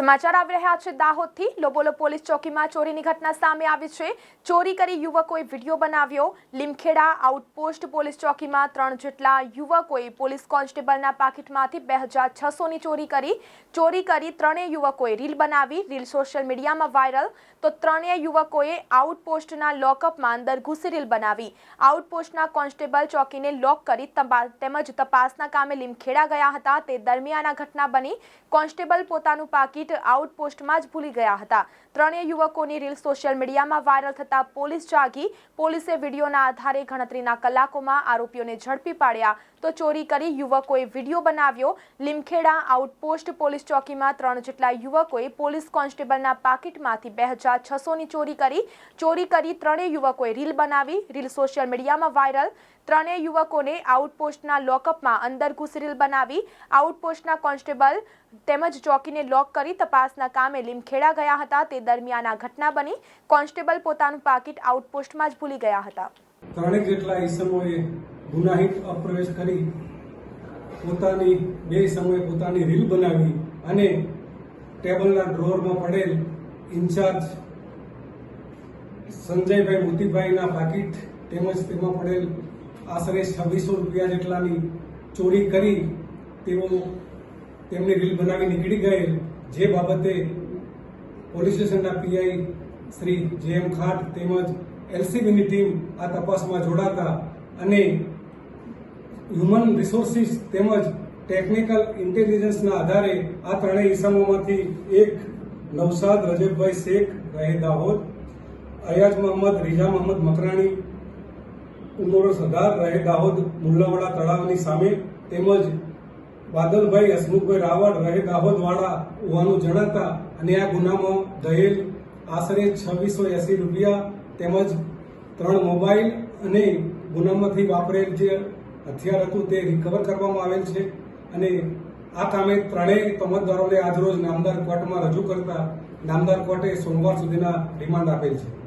સમાચાર આવી રહ્યા છે દાહોદથી. લોબોલો પોલીસ ચોકીમાં ચોરીની ઘટના સામે આવી છે. ચોરી કરી યુવકોએ વીડિયો બનાવ્યો. લીમખેડા આઉટપોસ્ટ પોલીસ ચોકીમાં ત્રણ જેટલા યુવકોએ પોલીસ કોન્સ્ટેબલના પાકીટમાંથી બે હજાર છસોની ચોરી કરી. ચોરી કરી ત્રણેય યુવકોએ રીલ બનાવી. રીલ સોશિયલ મીડિયામાં વાયરલ. તો ત્રણેય યુવકોએ આઉટપોસ્ટના લોકઅપમાં અંદર ઘૂસી રીલ બનાવી. આઉટપોસ્ટના કોન્સ્ટેબલ ચોકીને લોક કરી તેમજ તપાસના કામે લીમખેડા ગયા હતા. તે દરમિયાન આ ઘટના બની. કોન્સ્ટેબલ પોતાનું પાકીટ આઉટપોસ્ટમાં જ ભૂલી ગયા હતા. ત્રણેય યુવકોની રીલ સોશિયલ મીડિયામાં વાયરલ થતા પોલીસ જાગી. પોલીસે વિડીયોના આધારે ગણતરીના કલાકોમાં આરોપીઓને ઝડપી પાડ્યા. તો ચોરી કરી યુવકોએ વીડિયો બનાવ્યો. લીમખેડા આઉટપોસ્ટ પોલીસ ચોકીમાં ત્રણ જેટલા યુવકોએ પોલીસ કોન્સ્ટેબલના પાકીટમાંથી બે હજાર છસોની ચોરી કરી. ચોરી કરી ત્રણેય યુવકોએ રીલ બનાવી. રીલ સોશિયલ મીડિયામાં વાયરલ. ત્રણેય યુવકોને આઉટપોસ્ટના લોકઅપમાં અંદર ઘૂસી રીલ બનાવી. આઉટપોસ્ટના કોન્સ્ટેબલ તેમજ ચોકીને લોક કરી તપાસના કામે લીમખેડા ગયા હતા. તે દરમિયાન આ ઘટના બની. કોન્સ્ટેબલ પોતાનું પાકીટ આઉટપોસ્ટમાં જ ભૂલી ગયા હતા. ત્રણેક જેટલા ઈસમોએ ગુનાહિત અપ્રવેશ કરી, પોતાની, બે સમયે પોતાની રીલ બનાવી અને ટેબલના ડ્રોરમાં પડેલ ઇન્ચાર્જ સંજયભાઈ મોતીભાઈના પાકીટ તેમજ તેમાં પડેલ આશરે છવ્વીસો રૂપિયા જેટલાની ચોરી કરી તેઓ તેમની રીલ બનાવી નીકળી ગયેલ જે બાબતે પોલીસ સ્ટેશનના પીઆઈ શ્રી જે એમ ખાટ તેમજ એલસીબીની ટીમ આ તપાસમાં જોડાતા અને હ્યુમન રિસોર્સિસ તેમજ ટેકનિકલ ઇન્ટેલિજન્સના આધારે આ ત્રણેય ઇસમોમાંથી એક નવસાદ રજબભાઈ શેખ, રહે દાહોદ, અયાજ મોહમ્મદ, રીઝા મોહમ્મદ મકરાણી, ઉમર સરદાર, રહે દાહોદ, મુલ્લાવાડા તળાવની સામે તેમજ બાદલભાઈ હસમુખભાઈ રાવળ રહે દાહોદવાળા હોવાનું જણાતા અને આ ગુનામાં દહેજ આશરે છવ્વીસો એસી રૂપિયા તેમજ ત્રણ મોબાઈલ અને ગુનામાંથી વાપરેલ જે હથિયાર હતું તે રિકવર કરવામાં આવેલ છે. અને આ કામે ત્રણેય તમતદારોને આજરોજ નામદાર કોર્ટમાં રજૂ કરતા નામદાર કોર્ટે સોમવાર સુધીના રિમાન્ડ આપેલ છે.